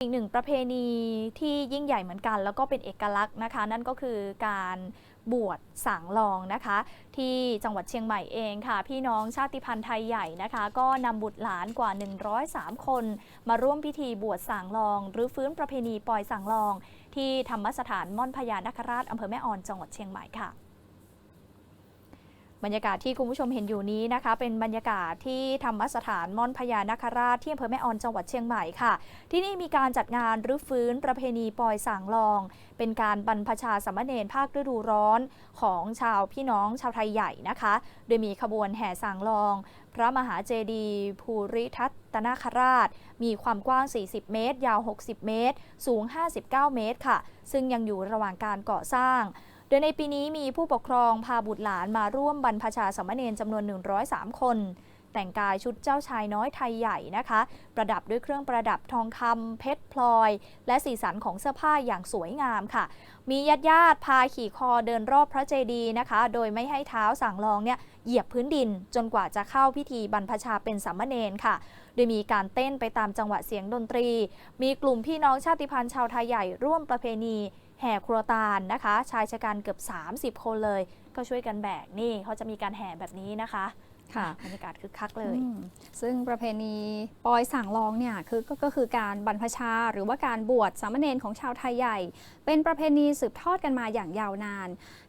อีกหนึ่งประเพณีที่ยิ่งใหญ่เหมือนกัน แล้วก็เป็นเอกลักษณ์นะคะ นั่นก็คือการบวชสางลองนะคะ ที่จังหวัดเชียงใหม่เองค่ะ พี่น้องชาติพันธุ์ไทยใหญ่นะคะ ก็นำบุตรหลานกว่า 103 คน มาร่วมพิธีบวชสางลอง หรือฟื้นประเพณีปล่อยสางลอง ที่ธรรมสถานม่อนพญานคราชอำเภอแม่ออนจังหวัดเชียงใหม่ค่ะ บรรยากาศที่คุณผู้ชมเห็นอยู่นี้นะคะ เป็นบรรยากาศที่ธรรมสถานม่อนพญานาคราชที่อำเภอแม่ออนจังหวัดเชียงใหม่ค่ะ ที่นี่มีการจัดงานรื้อฟื้นประเพณีปอยสางลอง เป็นการบรรพชาสามเณรภาคฤดูร้อนของชาวพี่น้องชาวไทยใหญ่นะคะ โดยมีขบวนแห่สางลอง พระมหาเจดีย์ภูริทัตนาคราช มีความกว้าง 40 เมตร ยาว 60 เมตร สูง 59 เมตรค่ะ ซึ่งยังอยู่ระหว่างการก่อสร้าง โดยในปีนี้มีผู้ปกครองพาบุตรหลานมาร่วมบรรพชาสมเณรจำนวน 103 คน แต่งกายชุดเจ้าชายน้อยไทยใหญ่นะคะ ประดับด้วยเครื่องประดับทองคำเพชรพลอย และสีสันของเสื้อผ้าอย่างสวยงามค่ะ มีญาติญาติพาขี่คอเดินรอบพระเจดีย์นะคะ โดยไม่ให้เท้าสั่งลองเนี่ยเหยียบพื้นดิน จนกว่าจะเข้าพิธีบรรพชาเป็นสามเณรค่ะ โดยมีการเต้นไปตามจังหวะเสียงดนตรี มีกลุ่มพี่น้องชาติพันธุ์ชาวไทยใหญ่ร่วมประเพณี แห่ครัวตาลนะคะ ชายชะกันเกือบ 30 คนเลย ก็ช่วยกันแบกนี่เขาจะมีการแห่แบบนี้นะคะ ค่ะบรรยากาศคึกคักเลยอืมซึ่งประเพณีปอยสั่งลองเนี่ยคือก็ก็คือการบรรพชาหรือว่าการบวชสามเณรของชาวไทยใหญ่ เป็นประเพณีสืบทอดกันมาอย่างยาวนาน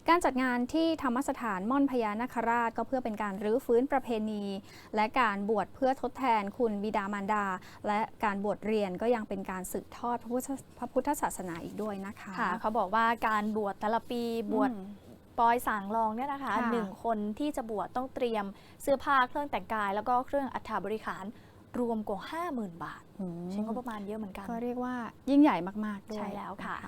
การจัดงานที่ธรรมสถานม่อนพญานาคราช ก็เพื่อเป็นการรื้อฟื้นประเพณี และการบวชเพื่อทดแทนคุณบิดามารดา และการบวชเรียนก็ยังเป็นการสืบทอดพระพุทธพระพุทธศาสนาอีกด้วยนะคะ ค่ะเขาบอกว่าการบวชแต่ละปีบวชอืม ปอยสางลองเนี่ยนะคะค่ะหนึ่งคนที่จะบวชต้องเตรียมเสื้อผ้าเครื่องแต่งกาย แล้วก็เครื่องอัฐบริขารรวมกว่า 50,000 บาทอืมใช้งบประมาณเยอะเหมือนกัน ก็เรียกว่ายิ่งใหญ่มาก ๆ ด้วย ใช่แล้วค่ะน